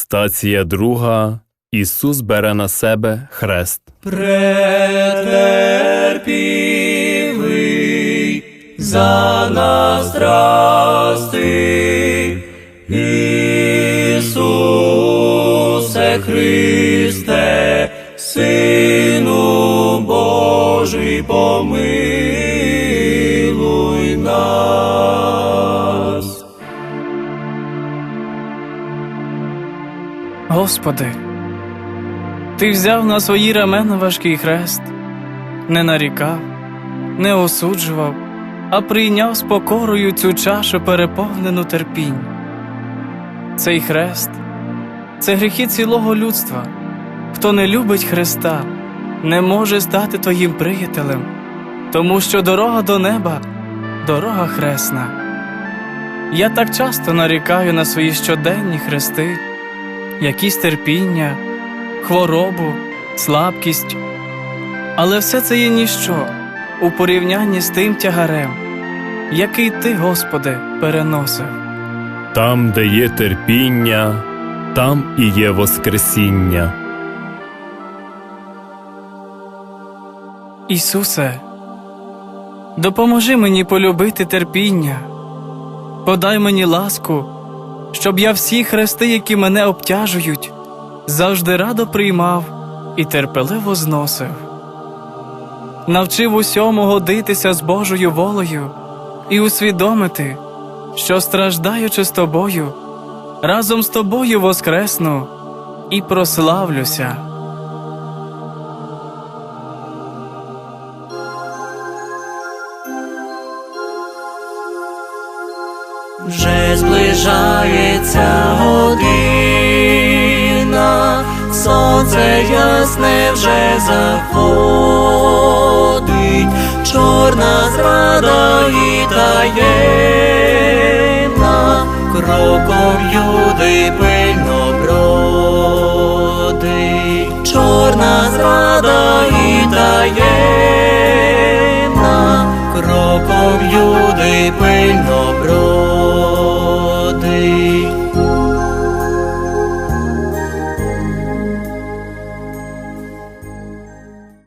Стація друга. Ісус бере на себе хрест. претерпівий за нас страсти, Ісусе Христе, Сину Божий, помилуй Господи, Ти взяв на свої рамена важкий хрест, не нарікав, не осуджував, а прийняв з покорою цю чашу переповнену терпінь. Цей хрест це гріхи цілого людства. Хто не любить Христа, не може стати Твоїм приятелем, тому що дорога до неба дорога хресна. Я так часто нарікаю на свої щоденні хрести якісь терпіння, хворобу, слабкість. Але все це є ніщо у порівнянні з тим тягарем, який ти, Господи, переносив. Там, де є терпіння, там і є Воскресіння. Ісусе, допоможи мені полюбити терпіння, подай мені ласку, щоб я всі хрести, які мене обтяжують, завжди радо приймав і терпеливо зносив. Навчив усьому годитися з Божою волею і усвідомити, що страждаючи з тобою, разом з тобою воскресну і прославлюся. Вже зближається година, сонце ясне вже заходить, чорна зрада і таємна, кроком юди пильно бродить, чорна зрада і таємна, кроком юди пильно бродить.